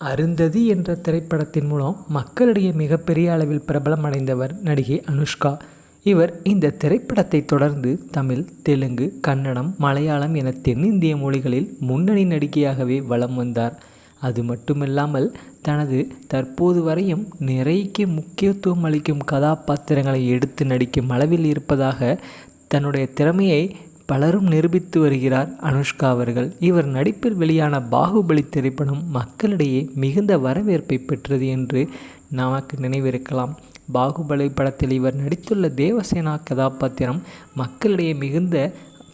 அருந்ததி என்ற திரைப்படத்தின் மூலம் மக்களிடையே மிகப்பெரிய அளவில் பிரபலம் அடைந்தவர் நடிகை அனுஷ்கா. இவர் இந்த திரைப்படத்தை தொடர்ந்து தமிழ் தெலுங்கு கன்னடம் மலையாளம் என தென்னிந்திய மொழிகளில் முன்னணி நடிகையாகவே வலம் வந்தார். அது மட்டுமில்லாமல் தனது தற்போது வரையும் நிறைக்கு முக்கியத்துவம் அளிக்கும் கதாபாத்திரங்களை எடுத்து நடிக்கும் அளவில் இருப்பதாக தன்னுடைய திறமையை பலரும் நிரூபித்து வருகிறார் அனுஷ்கா அவர்கள். இவர் நடிப்பில் வெளியான பாகுபலி திரைப்படம் மக்களிடையே மிகுந்த வரவேற்பை பெற்றது என்று நமக்கு நினைவிருக்கலாம். பாகுபலி படத்தில் இவர் நடித்துள்ள தேவசேனா கதாபாத்திரம் மக்களிடையே மிகுந்த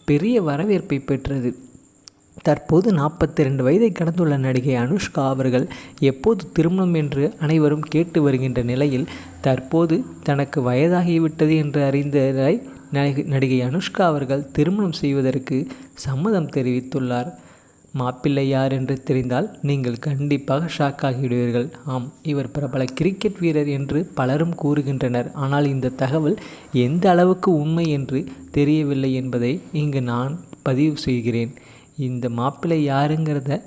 பெரிய வரவேற்பை பெற்றது. தற்போது நாற்பத்தி ரெண்டு வயதை கடந்துள்ள நடிகை அனுஷ்கா அவர்கள் எப்போது திருமணம் என்று அனைவரும் கேட்டு வருகின்ற நிலையில் தற்போது தனக்கு வயதாகிவிட்டது என்று அறிந்ததை நடிகை அனுஷ்கா அவர்கள் திருமணம் செய்வதற்கு சம்மதம் தெரிவித்துள்ளார். மாப்பிள்ளை யார் என்று தெரிந்தால் நீங்கள் கண்டிப்பாக ஷாக் ஆகிவிடுவீர்கள். ஆம் இவர் பிரபல கிரிக்கெட் வீரர் என்று பலரும் கூறுகின்றனர். ஆனால் இந்த தகவல் எந்த அளவுக்கு உண்மை என்று தெரியவில்லை என்பதை இங்கு நான் பதிவு செய்கிறேன். இந்த மாப்பிள்ளை யாருங்கிறத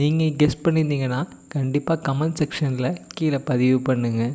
நீங்கள் கெஸ் பண்ணியிருந்தீங்கன்னா கண்டிப்பாக கமெண்ட் செக்ஷனில் கீழே பதிவு பண்ணுங்கள்